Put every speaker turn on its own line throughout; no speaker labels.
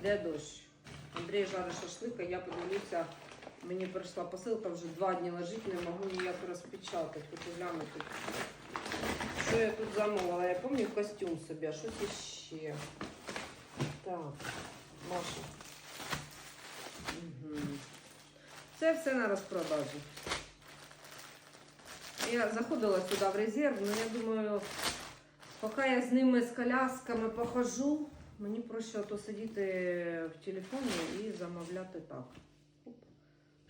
йде дощ. Андрій жарить шашлик, а я подивлюся, мені прийшла посилка, вже два дні лежить, не можу ніяк розпечатати. Хочу глянути. Що я тут замовила? Я пам'ятаю костюм собі, а щось іще. Так, Маша. Угу. Це все на розпродажі. Я заходила сюди в резерв, але я думаю, поки я з ними з колясками похожу, мені проще ото сидіти в телефоні і замовляти так.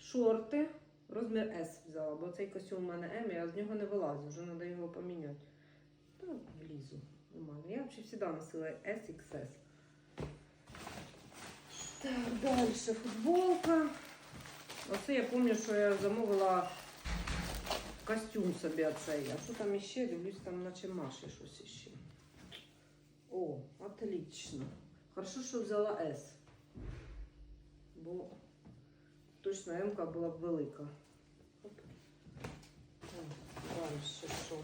Шорти, розмір S взяла, бо цей костюм у мене М, я з нього не вилазю, вже треба його поміняти. Та влізу. Нормально. Я взагалі завжди носила SXS. Так, далі футболка. Оце я пам'ятаю, що я замовила костюм собі оцей. А що там іще? Дивлюсь, там наче Маші щось іще. О, отлично. Хорошо, що взяла S. Бо точно М була б велика. Так, Далі що?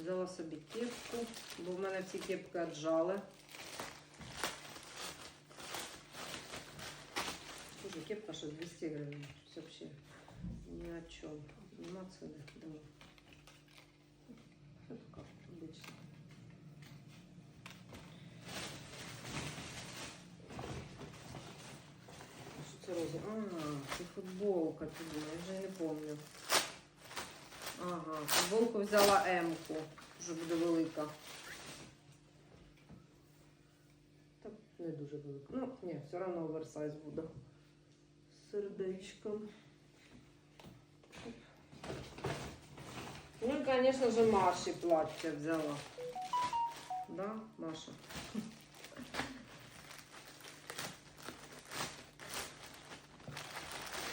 Взяла собі кепку, бо в мене всі кепки отжали. Слушай, кепка що 200 гривень. Це взагалі о чому. Нема ціни. Думаю. А, футболка туди, я вже не пам'ятаю. Ага, футболку взяла М-ку, вже буде велика. Так, не дуже велика. Ну, ні, все одно оверсайз буде. З сердечком. Ну, конечно же, Маші плаття взяла. Да, Маша?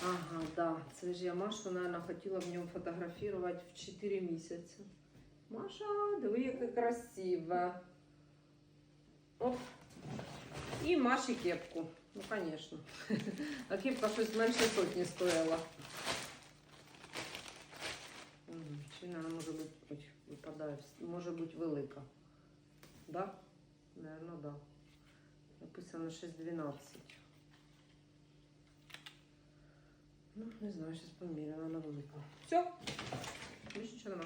Ага, да. Це ж я Машу, наверное, хотіла в ньому фотографувати в 4 місяці. Маша, диви, яка красива. Оп. І Маші кепку. Ну, конечно. А кепка щось менше сотні стояла. Чи вона може бути, випадає, може бути велика. Да? Наверно, да. Написано 6,12. Ну, не знаю, щось поміряла на велику. Все. Більше нема.